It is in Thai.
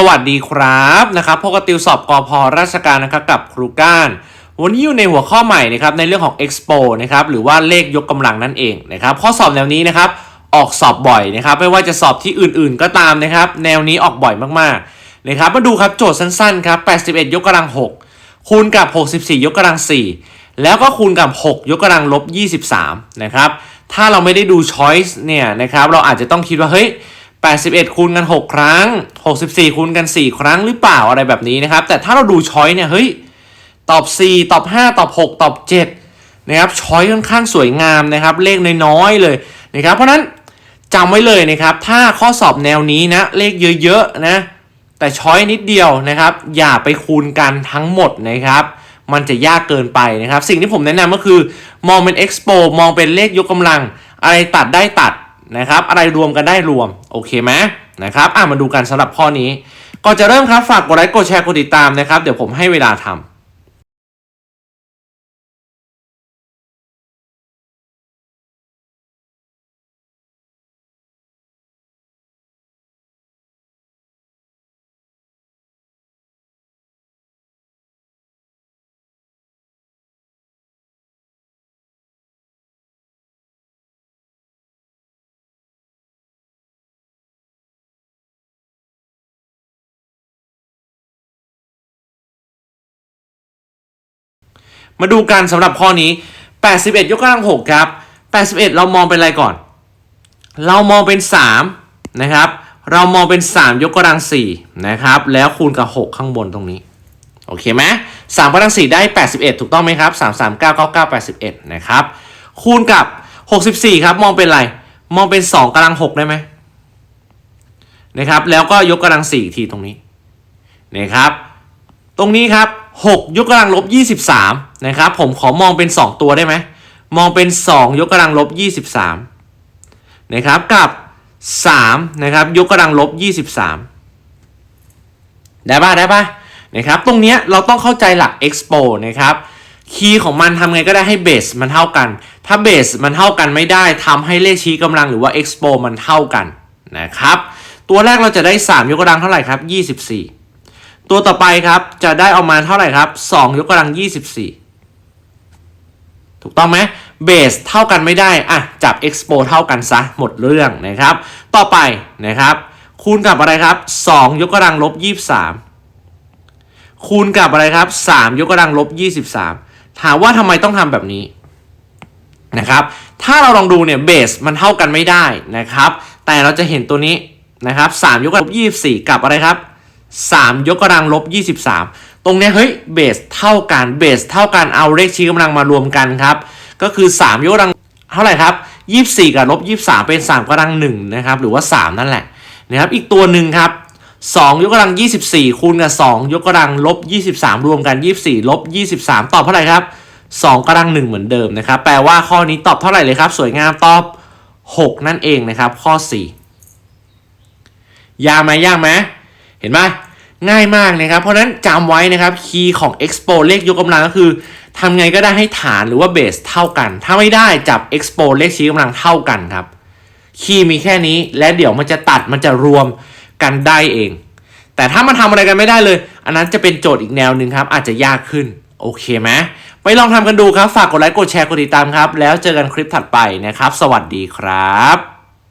สวัสดีครับนะครับพกติวสอบกอพอราชการนะครับกับครูก้าน วันนี้อยู่ในหัวข้อใหม่นะครับในเรื่องของ Expo นะครับหรือว่าเลขยกกำลังนั่นเองนะครับข้อสอบแนวนี้นะครับออกสอบบ่อยนะครับไม่ว่าจะสอบที่อื่นๆก็ตามนะครับแนวนี้ออกบ่อยมากๆนะครับมาดูครับโจทย์สั้นๆครับ81 ยกกำลัง 6 คูณกับ 64 ยกกำลัง 4 แล้วก็คูณกับ 6 ยกกำลังลบ23นะครับถ้าเราไม่ได้ดู choice เนี่ยนะครับเราอาจจะต้องคิดว่าเฮ้ย 81คูณกัน 6 ครั้ง 64คูณกัน 4 ครั้งหรือเปล่าอะไรแบบนี้นะครับ แต่ถ้าเราดู choice เนี่ยเฮ้ยตอบ 4 ตอบ 5 ตอบ 6 ตอบ 7 นะครับ choice ค่อนข้างสวยงามนะครับ เลขน้อยๆเลยนะครับ เพราะฉะนั้นจำไว้เลยนะครับ ถ้าข้อสอบแนวนี้นะ เลขเยอะๆนะ แต่ช้อยนิดเดียวนะครับ อย่าไปคูณกันทั้งหมดนะครับ มันจะยากเกินไปนะครับ สิ่งที่ผมแนะนำก็คือ มองเป็น expo มองเป็นเลขยกกำลัง อะไรตัดได้ตัด นะครับ อะไรรวมกันได้รวม โอเคไหมนะครับอะมาดูกันสำหรับข้อนี้ก่อนจะเริ่มครับฝากกดไลค์กดแชร์กดติดตามนะครับ เดี๋ยวผมให้เวลาทำ มาดูกันสำหรับข้อนี้ 81 ยกกำลัง 6 ครับ 81 เรามองเป็นอะไรก่อน เรามองเป็น 3 นะครับ เรามองเป็น 3 ยกกำลัง 4 นะครับ แล้วคูณกับ 6 ข้างบนตรงนี้ โอเคไหม3กำลัง 4 ได้ 81 ถูกต้องไหมครับ 3 3 9 9 9 81 นะครับ คูณกับ 64 ครับ มองเป็นอะไร มองเป็น 2กำลัง 6 ได้ไหมนะครับ แล้วก็ยกกำลัง4อีกทีตรงนี้นะครับ ตรงนี้ครับ 6 ยกกำลังลบ 23 นะครับ ผมขอมองเป็น 2 ตัวได้ไหม มองเป็น 2 ยกกำลังลบ 23 นะครับ กับ 3 นะครับ ยกกำลังลบ 23 ได้ป่ะ ได้ป่ะ นะครับ ตรงเนี้ยเราต้องเข้าใจหลัก expo นะครับ คีย์ของมันทำไงก็ได้ให้เบสมันเท่ากัน ถ้าเบสมันเท่ากันไม่ได้ทำให้เลขชี้กำลังหรือว่า expo มันเท่ากันนะครับ ตัวแรกเราจะได้ 3 ยกกำลังเท่าไหร่ครับ 24 ตัวต่อไปครับจะได้ออกมาเท่าไหร่ครับ2ยกกำลัง 24 ถูกต้องไหมเบสเท่ากันไม่ได้อะจับ expo เท่ากันซะหมดเรื่องนะครับ ต่อไปนะครับ คูณกับอะไรครับ2ยกกำลังลบ 23 คูณกับอะไรครับ3ยกกำลังลบ 23 ถามว่าทำไมต้องทำแบบนี้นะครับ ถ้าเราลองดูเนี่ยเบสมันเท่ากันไม่ได้นะครับ แต่เราจะเห็นตัวนี้นะครับ3ยกกำลังลบ 24 กับอะไรครับ 3 ยกกำลังลบ 23 ตรงนี้เฮ้ยเบสเท่ากันเบสเท่ากันเอาเลขชี้กำลังมารวมกันครับ ก็คือ 3 ยกกำลังเท่าไหร่ครับ 24 กับลบ 23 เป็น 3กำลัง1นะครับหรือว่า 3 นั่นแหละนะครับอีกตัวหนึ่งครับ2 ยกกำลัง 24 คูณกับ 2 ยกกำลังลบ 23 รวมกัน 24 ลบ 23 ตอบเท่าไหร่ครับ 2กำลัง 1 เหมือนเดิมนะครับ แปลว่าข้อนี้ตอบเท่าไหร่เลยครับ สวยงามตอบ 6 นั่นเองนะครับ ข้อ 4 ยากไหมยากไหม ห็นไหมง่ายมากนะครับ เพราะฉะนั้นจำไว้นะครับคีย์ของ expo เลขยกกำลังก็คือทำไงก็ได้ให้ฐานหรือว่าเบสเท่ากัน ถ้าไม่ได้จับ expo เลขชี้กำลังเท่ากันครับคีย์มีแค่นี้และเดี๋ยวมันจะตัดมันจะรวมกันได้เอง แต่ถ้ามันทำอะไรกันไม่ได้เลย อันนั้นจะเป็นโจทย์อีกแนวหนึ่งครับ อาจจะยากขึ้น โอเคไหมไปลองทำกันดูครับ ฝากกดไลค์กดแชร์กดติดตามครับ แล้วเจอกันคลิปถัดไปนะครับ สวัสดีครับ